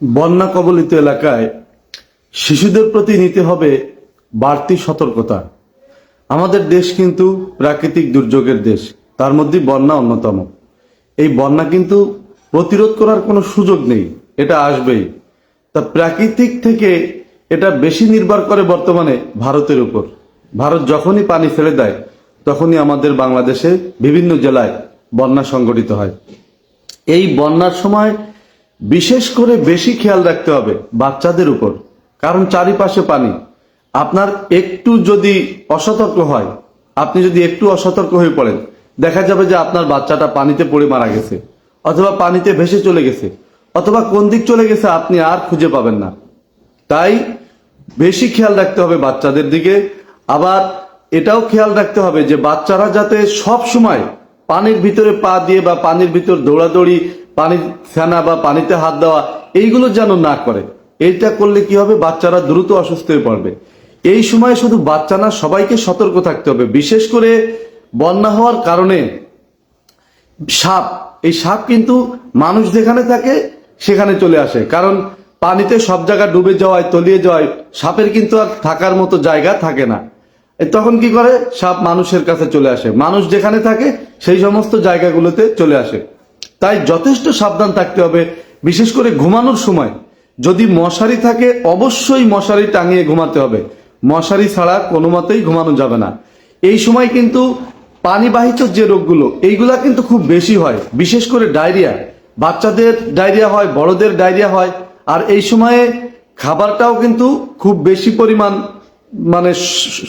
বন্যা কবলিত এলাকায় শিশুদের প্রতি নিতে হবে বাড়তি সতর্কতা। আমাদের দেশ কিন্তু প্রাকৃতিক দুর্যোগের দেশ, তার মধ্যে বন্যা অন্যতম। এই বন্যা কিন্তু প্রতিরোধ করার কোনো সুযোগ নেই, এটা আসবেই। তা প্রাকৃতিক থেকে এটা বেশি নির্ভর করে বর্তমানে ভারতের উপর। ভারত যখনই পানি ফেলে দেয়, তখনই আমাদের বাংলাদেশে বিভিন্ন জেলায় বন্যা সংগঠিত হয়। এই বন্যার সময় বিশেষ করে বেশি খেয়াল রাখতে হবে বাচ্চাদের উপর, কারণ চারিপাশে পানি। আপনার একটু যদি অসতর্ক হয়, আপনি যদি একটু অসতর্ক হয়ে পড়েন, দেখা যাবে যে আপনার বাচ্চাটা পানিতে পড়ে মারা গেছে, অথবা পানিতে ভেসে চলে গেছে, অথবা কোন দিক চলে গেছে আপনি আর খুঁজে পাবেন না। তাই বেশি খেয়াল রাখতে হবে বাচ্চাদের দিকে। আবার এটাও খেয়াল রাখতে হবে যে বাচ্চারা যাতে সব সময় পানির ভিতরে পা দিয়ে বা পানির ভিতর দৌড়াদৌড়ি পানি ফেনা বা পানিতে হাত দেওয়া, এইগুলো যেন না করে। এইটা করলে কি হবে? বাচ্চারা দ্রুত অসুস্থ হয়ে পড়বে। এই সময় শুধু বাচ্চা না, সবাইকে সতর্ক থাকতে হবে। বিশেষ করে বন্যা হওয়ার কারণে সাপ। এই সাপ কিন্তু মানুষ যেখানে থাকে, সেখানে চলে আসে। কারণ পানিতে সব জায়গা ডুবে যাওয়ায়, তলিয়ে যাওয়ায় সাপের কিন্তু আর থাকার মতো জায়গা থাকে না। তখন কি করে? সাপ মানুষের কাছে চলে আসে। মানুষ যেখানে থাকে, সেই সমস্ত জায়গাগুলোতে চলে আসে। তাই যথেষ্ট সাবধান থাকতে হবে, বিশেষ করে ঘুমানোর সময়। যদি মশারি থাকে, অবশ্যই মশারি টাঙিয়ে ঘুমাতে হবে। মশারি ছাড়া কোনো মতেই ঘুমানো যাবে না। এই সময় কিন্তু পানিবাহিত যে রোগগুলো, এইগুলা কিন্তু খুব বেশি হয়। বিশেষ করে ডায়রিয়া। বাচ্চাদের ডায়রিয়া হয়, বড়দের ডায়রিয়া হয়। আর এই সময়ে খাবারটাও কিন্তু খুব বেশি পরিমাণ মানে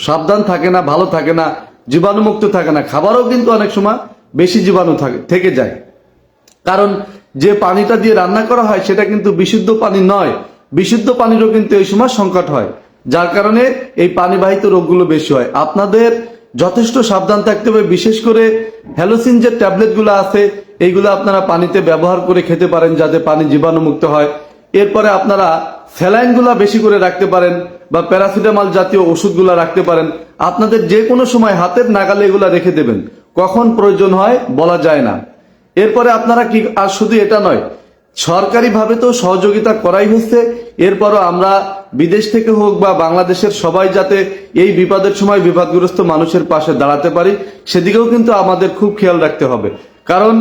সাবধান থাকে না, ভালো থাকে না, জীবাণুমুক্ত থাকে না। খাবারও কিন্তু অনেক সময় বেশি জীবাণু থাকে, থেকে যায়। কারণ যে পানিটা দিয়ে রান্না করা হয়, সেটা কিন্তু বিশুদ্ধ পানি নয়। বিশুদ্ধ পানিরও কিন্তু এই সময় সংকট হয়, যার কারণে এই পানিবাহিত রোগগুলো বেশি হয়। আপনাদের যথেষ্ট সাবধান থাকতে হবে, বিশেষ করে হ্যালোসিন যে ট্যাবলেটগুলো আছে, এইগুলো আপনারা পানিতে ব্যবহার করে খেতে পারেন, যাতে পানি জীবাণুমুক্ত হয়। এরপরে আপনারা স্যালাইনগুলা বেশি করে রাখতে পারেন বা প্যারাসিটামল জাতীয় ওষুধগুলা রাখতে পারেন। আপনাদের যে কোনো সময় হাতের নাগালে এগুলা রেখে দেবেন। কখন প্রয়োজন হয় বলা যায় না। এরপরে আপনারা কি, আর শুধু এটা নয়, সরকারিভাবে তো সহযোগিতা করাই হচ্ছে। এরপরও আমরা বিদেশ থেকে হোক বা বাংলাদেশের সবাই যাতে এই বিপদের সময় বিপদগ্রস্ত মানুষের পাশে দাঁড়াতে পারি, সেদিকেও কিন্তু আমাদের খুব খেয়াল রাখতে হবে। কারণ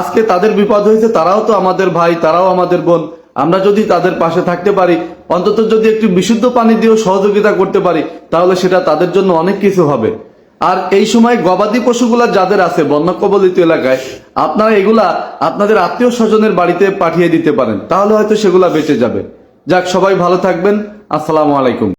আজকে তাদের বিপদ হয়েছে, তারাও তো আমাদের ভাই, তারাও আমাদের বোন। আমরা যদি তাদের পাশে থাকতে পারি, অন্তত যদি একটু বিশুদ্ধ পানি দিয়েও সহযোগিতা করতে পারি, তাহলে সেটা তাদের জন্য অনেক কিছু হবে। আর এই সময় গবাদি পশুগুলা যাদের আছে বন্য কবলিত এলাকায়, আপনারা এগুলা আপনাদের আত্মীয় স্বজনের বাড়িতে পাঠিয়ে দিতে পারেন, তাহলে হয়তো সেগুলা বেঁচে যাবে। যাক, সবাই ভালো থাকবেন। আসসালামু আলাইকুম।